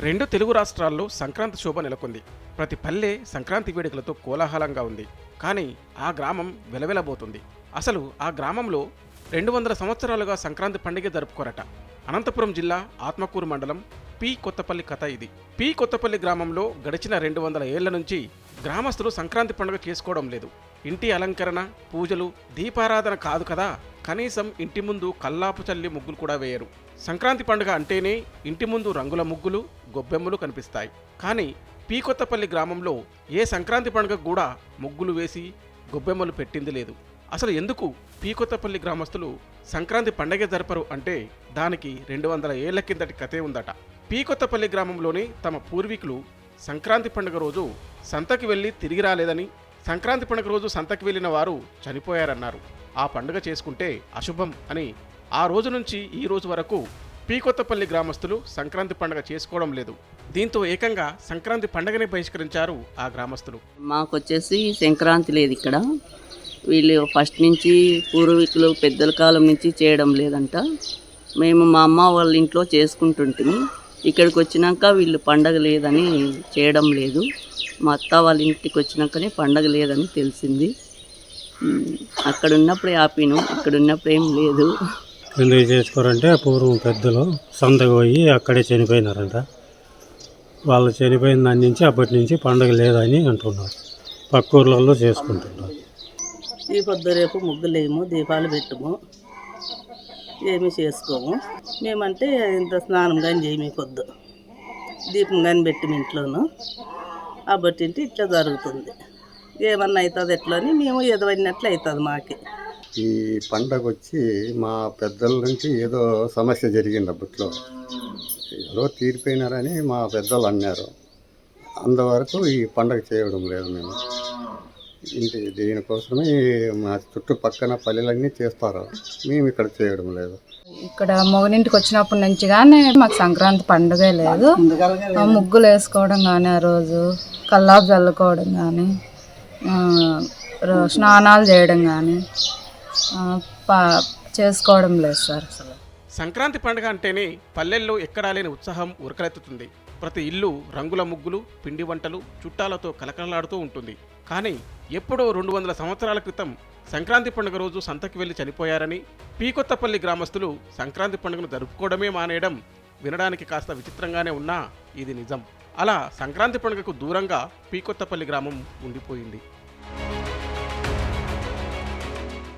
రెండు తెలుగు రాష్ట్రాల్లో సంక్రాంతి శోభ నెలకొంది. ప్రతి పల్లె సంక్రాంతి వేడుకలతో కోలాహలంగా ఉంది. కానీ ఆ గ్రామం వెలవెలబోతుంది. అసలు ఆ గ్రామంలో రెండు వందల సంవత్సరాలుగా సంక్రాంతి పండుగ జరుపుకోరట. అనంతపురం జిల్లా ఆత్మకూరు మండలం పి. కొత్తపల్లి కథ ఇది. పి. కొత్తపల్లి గ్రామంలో గడిచిన రెండు వందల ఏళ్ళ నుంచి గ్రామస్తులు సంక్రాంతి పండుగ చేసుకోవడం లేదు. ఇంటి అలంకరణ పూజలు దీపారాధన కాదు కదా? కనీసం ఇంటి ముందు కల్లాపు చల్లి ముగ్గులు కూడా వేయరు. సంక్రాంతి పండుగ అంటేనే ఇంటి ముందు రంగుల ముగ్గులు గొబ్బెమ్మలు కనిపిస్తాయి. కానీ పీకొత్తపల్లి గ్రామంలో ఏ సంక్రాంతి పండుగ కూడా ముగ్గులు వేసి గొబ్బెమ్మలు పెట్టింది లేదు. అసలు ఎందుకు పీకొత్తపల్లి గ్రామస్తులు సంక్రాంతి పండగ జరపరు అంటే దానికి రెండు వందల ఏళ్ళ కిందటి కథే ఉందట. పీకొత్తపల్లి గ్రామంలోని తమ పూర్వీకులు సంక్రాంతి పండుగ రోజు సంతకి వెళ్ళి తిరిగి రాలేదని సంక్రాంతి పండుగ రోజు సంతకి వెళ్ళిన వారు చనిపోయారన్నారు. ఆ పండుగ చేసుకుంటే అశుభం అని ఆ రోజు నుంచి ఈ రోజు వరకు పీకొత్తపల్లి గ్రామస్తులు సంక్రాంతి పండుగ చేసుకోవడం లేదు. దీంతో ఏకంగా సంక్రాంతి పండుగని బహిష్కరించారు ఆ గ్రామస్తులు. మాకు వచ్చేసి సంక్రాంతి లేదు ఇక్కడ. వీళ్ళు ఫస్ట్ నుంచి పూర్వీకులు పెద్దల కాలం నుంచి చేయడం లేదంట. మేము మా అమ్మ వాళ్ళ ఇంట్లో చేసుకుంటుంటిమి. ఇక్కడికి వచ్చినాక వీళ్ళు పండగ లేదని చేయడం లేదు. మా అత్త వాళ్ళ ఇంటికి వచ్చినాకనే పండగ లేదని తెలిసింది. అక్కడ ఉన్నప్పుడే ఆపిను ఇక్కడ ఉన్నప్పుడు ఏం లేదు. ఎందుకు చేసుకోరంటే పూర్వం పెద్దలు సంతకు పోయి అక్కడే చనిపోయినారంట. వాళ్ళు చనిపోయిన దాని నుంచి అప్పటి నుంచి పండగ లేదని అంటున్నారు. పక్క ఊర్లలో చేసుకుంటున్నారు. ఈ పొద్దు రేపు ముగ్గులేము దీపాలు పెట్టము ఏమి చేసుకోము. మేమంటే ఇంత స్నానం కానీ చేయము ఈ పొద్దు. దీపం కానీ పెట్టిము ఇంట్లోనూ. కాబట్టి ఇంటి ఇట్లా జరుగుతుంది. ఏమన్నా అవుతుంది ఎట్లా అని మేము ఎదవన్నట్లు అవుతుంది మాకి. ఈ పండగ వచ్చి మా పెద్దల నుంచి ఏదో సమస్య జరిగింది అప్పట్లో. ఏదో తీరిపోయినారని మా పెద్దలు అన్నారు. అంతవరకు ఈ పండగ చేయడం లేదు మేము. ఇంటి దీనికోసమే మా చుట్టుపక్కన పల్లెలన్నీ చేస్తారు. మేము ఇక్కడ చేయడం లేదు. ఇక్కడ మొగనింటికి వచ్చినప్పటి నుంచి కానీ మాకు సంక్రాంతి పండుగే లేదు. ముగ్గులు వేసుకోవడం కానీ ఆ రోజు కల్లాపు చల్లుకోవడం కానీ స్నానాలు చేయడం కానీ చేసుకోవడం లేదు సార్. అసలు సంక్రాంతి పండుగ అంటేనే పల్లెల్లో ఎక్కడా లేని ఉత్సాహం ఉరకలెత్తుతుంది. ప్రతి ఇల్లు రంగుల ముగ్గులు పిండి వంటలు చుట్టాలతో కలకలలాడుతూ ఉంటుంది. కానీ ఎప్పుడో రెండు వందల సంవత్సరాల క్రితం సంక్రాంతి పండుగ రోజు సంతకి వెళ్ళి చనిపోయారని పీకొత్తపల్లి గ్రామస్తులు సంక్రాంతి పండుగను జరుపుకోవడమే మానేయడం వినడానికి కాస్త విచిత్రంగానే ఉన్నా ఇది నిజం. అలా సంక్రాంతి పండుగకు దూరంగా పీకొత్తపల్లి గ్రామం ఉండిపోయింది.